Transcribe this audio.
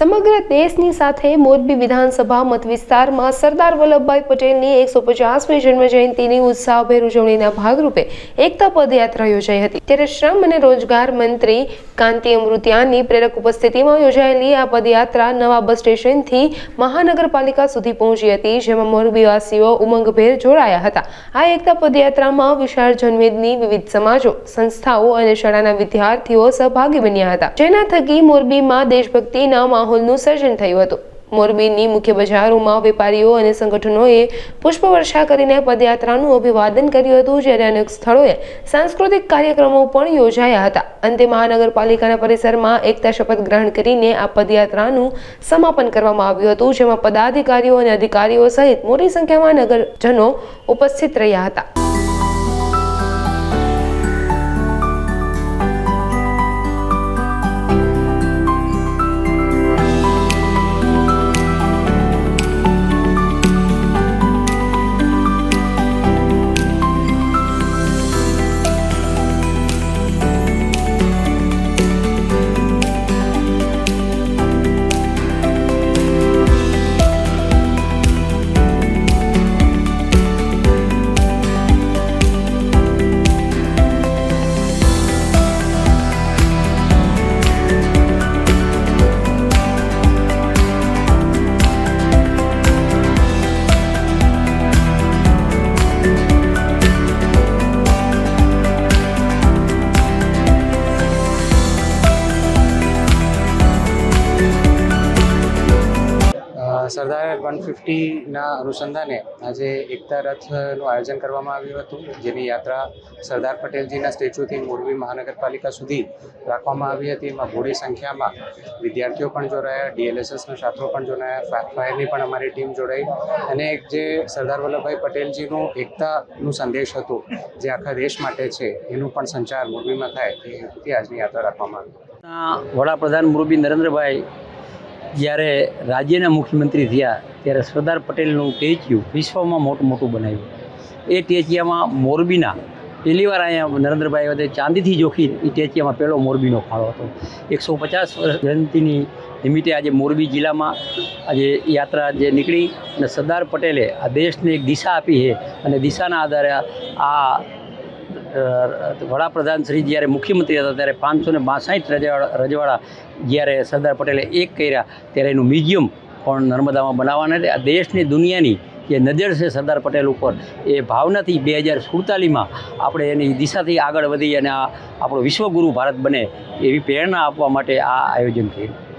સમગ્ર દેશની સાથે મોરબી વિધાનસભા મત વિસ્તારમાં સરદાર વલ્લભભાઈ પટેલની એકસો પચાસમી જન્મ જયંતિની ઉત્સાહભેર ઉજવણીના ભાગરૂપે એકતા પદયાત્રા યોજાઈ હતી. ત્યારે શ્રમ અને રોજગાર મંત્રી કાંતિ અમૃત્યાની પ્રેરક ઉપસ્થિતિમાં યોજાયેલી આ પદયાત્રા નવા બસ સ્ટેશનથી મહાનગરપાલિકા સુધી પહોંચી હતી, જેમાં મોરબીવાસીઓ ઉમંગભેર જોડાયા હતા. આ એકતા પદયાત્રામાં વિશાળ જનમેદની વિવિધ સમાજો, સંસ્થાઓ અને શાળાના વિદ્યાર્થીઓ સહભાગી બન્યા હતા. જેના થકી મોરબીમાં દેશભક્તિના માહોલનું સર્જન થયું હતું. મોરબીની મુખ્ય બજારોમાં વેપારીઓ અને સંગઠનોએ પુષ્પવર્ષા કરીને પદયાત્રાનું અભિવાદન કર્યું હતું, જ્યારે અનેક સ્થળોએ સાંસ્કૃતિક કાર્યક્રમો પણ યોજાયા હતા. અંતે મહાનગરપાલિકાના પરિસરમાં એકતા શપથ ગ્રહણ કરીને આ પદયાત્રાનું સમાપન કરવામાં આવ્યું હતું, જેમાં પદાધિકારીઓ અને અધિકારીઓ સહિત મોટી સંખ્યામાં નગરજનો ઉપસ્થિત રહ્યા હતા. સરદાર વન ફિફ્ટીના અનુસંધાને આજે એકતા રથનું આયોજન કરવામાં આવ્યું હતું, જેની યાત્રા સરદાર પટેલજીના સ્ટેચ્યુથી મોરબી મહાનગરપાલિકા સુધી રાખવામાં આવી હતી. એમાં મોટી સંખ્યામાં વિદ્યાર્થીઓ પણ જોડાયા, ડીએલએસએસના છાત્રો પણ જોડાયા ફાયરની પણ અમારી ટીમ જોડાઈ. અને એક જે સરદાર વલ્લભભાઈ પટેલજીનું એકતાનું સંદેશ હતો, જે આખા દેશ માટે છે, એનું પણ સંચાર મોરબીમાં થાય, એ આજની યાત્રા રાખવામાં આવી. વડાપ્રધાન મુરબી નરેન્દ્રભાઈ જ્યારે રાજ્યના મુખ્યમંત્રી થયા, ત્યારે સરદાર પટેલનું ટેચ્યુ વિશ્વમાં મોટું મોટું બનાવ્યું. એ ટેચિયામાં મોરબીના પહેલીવાર અહીંયા નરેન્દ્રભાઈ વખતે ચાંદીથી જોખી, એ ટેચિયામાં પહેલો મોરબીનો ફાળો હતો. એકસો પચાસ વર્ષ જયંતિની નિમિત્તે આજે મોરબી જિલ્લામાં આજે યાત્રા જે નીકળી અને સરદાર પટેલે આ દેશને એક દિશા આપી છે અને દિશાના આધારે આ વડાપ્રધાન શ્રી જ્યારે મુખ્યમંત્રી હતા ત્યારે પાંચસો ને બાસઠ રજવાડા રજવાડા જ્યારે સરદાર પટેલે એક કર્યા ત્યારે એનું મ્યુઝિયમ પણ નર્મદામાં બનાવવાના એટલે આ દેશની દુનિયાની જે નજર છે સરદાર પટેલ ઉપર, એ ભાવનાથી બે હજાર સુડતાલીસમાં આપણે એની દિશાથી આગળ વધી અને આ આપણો વિશ્વગુરુ ભારત બને એવી પ્રેરણા આપવા માટે આ આયોજન થયું